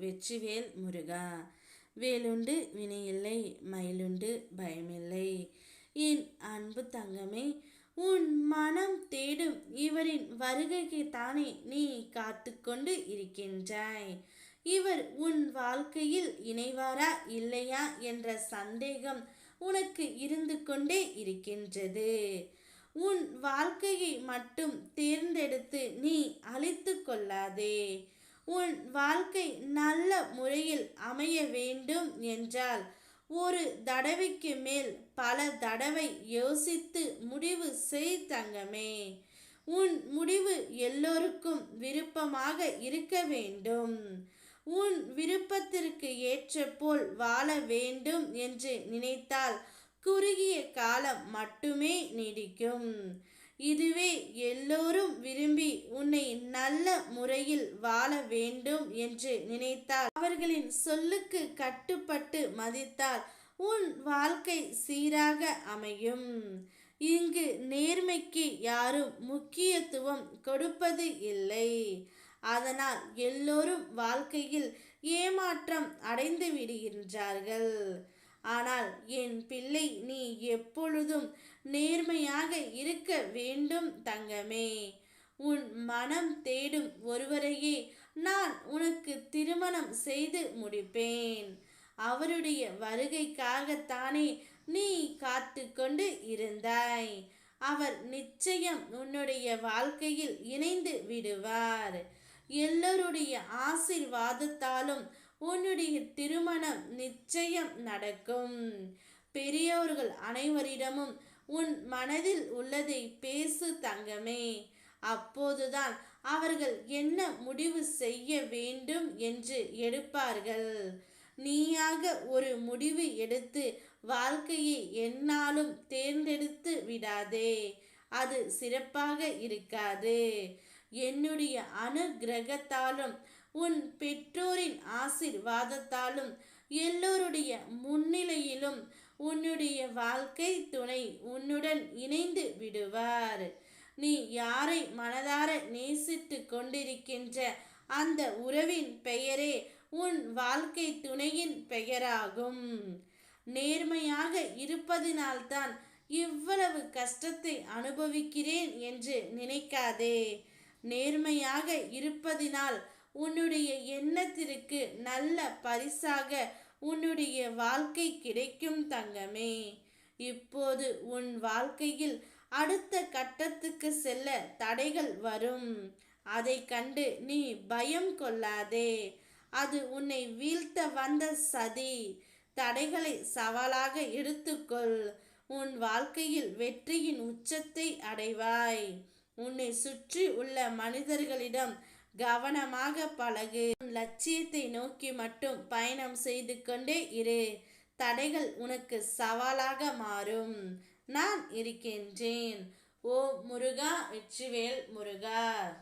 வெற்றிவேல் முருகா. வேலுண்டு வினையில்லை மயிலுண்டு பயமில்லை. என் அன்பு தங்கமே உன் மனம் தேடும் இவரின் வருகைக்கு தானே நீ காத்து கொண்டு இருக்கின்றாய். இவர் உன் வாழ்க்கையில் இணைவாரா இல்லையா என்ற சந்தேகம் உனக்கு இருந்து கொண்டே இருக்கின்றது. உன் வாழ்க்கையை மட்டும் தேர்ந்தெடுத்து நீ அழித்து கொள்ளாதே. உன் வாழ்க்கை நல்ல முறையில் அமைய வேண்டும் என்றால் ஒரு தடவைக்கு மேல் பல தடவை யோசித்து முடிவு செய் தங்கமே. உன் முடிவு எல்லோருக்கும் விருப்பமாக இருக்க வேண்டும். உன் விருப்பத்திற்கு ஏற்ற போல் வாழ வேண்டும் என்று நினைத்தால் குறுகிய காலம் மட்டுமே நீடிக்கும். இதுவே எல்லோரும் விரும்பி உன்னை நல்ல முறையில் வாழ வேண்டும் என்று நினைத்தார். அவர்களின் சொல்லுக்கு கட்டுப்பட்டு மதித்தால் உன் வாழ்க்கை சீராக அமையும். இங்கு நேர்மைக்கு யாரும் முக்கியத்துவம் கொடுப்பது இல்லை. அதனால் எல்லோரும் வாழ்க்கையில் ஏமாற்றம் அடைந்து விடுகின்றார்கள். ஆனால் என் பிள்ளை நீ எப்பொழுதும் நேர்மையாக இருக்க வேண்டும் தங்கமே. உன் மனம் தேடும் ஒருவரையே நான் உனக்கு திருமணம் செய்து முடிப்பேன். அவருடைய வருகைக்காகத்தானே நீ காத்து கொண்டு இருந்தாய். அவர் நிச்சயம் உன்னுடைய வாழ்க்கையில் இணைந்து விடுவார். எல்லோருடைய ஆசிர்வாதத்தாலும் உன்னுடைய திருமணம் நிச்சயம் நடக்கும். பெரியவர்கள் அனைவரிடமும் உன் மனதில் உள்ளதை பேசு தங்கமே. அப்போதுதான் அவர்கள் என்ன முடிவு செய்ய வேண்டும் என்று எடுப்பார்கள். நீயாக ஒரு முடிவு எடுத்து வாழ்க்கையை என்னாலும் தேர்ந்தெடுத்து விடாதே. அது சிறப்பாக இருக்காது. என்னுடைய அனுகிரகத்தாலும் உன் பெற்றோரின் ஆசிர்வாதத்தாலும் எல்லோருடைய முன்னிலையிலும் உன்னுடைய வாழ்க்கை துணை உன்னுடன் இணைந்து விடுவார். நீ யாரை மனதார நேசித்து கொண்டிருக்கின்ற அந்த உறவின் பெயரே உன் வாழ்க்கை துணையின் பெயராகும். நேர்மையாக இருப்பதினால்தான் இவ்வளவு கஷ்டத்தை அனுபவிக்கிறேன் என்று நினைக்காதே. நேர்மையாக இருப்பதினால் உன்னுடைய எண்ணத்திற்கு நல்ல பரிசாக உன்னுடைய வாழ்க்கை கிடைக்கும் தங்கமே. இப்போது உன் வாழ்க்கையில் அடுத்த கட்டத்துக்கு செல்ல தடைகள் வரும். அதை கண்டு நீ பயம் கொள்ளாதே. அது உன்னை வீழ்த்த வந்த சதி. தடைகளை சவாலாக எடுத்துக்கொள். உன் வாழ்க்கையில் வெற்றியின் உச்சத்தை அடைவாய். உன்னை சுற்றி உள்ள மனிதர்களிடம் கவனமாக பழகு. லட்சியத்தை நோக்கி மட்டும் பயணம் செய்து கொண்டே இரு. தடைகள் உனக்கு சவாலாக மாறும். நான் இருக்கின்றேன். ஓ முருகா வெற்றிவேல் முருகா.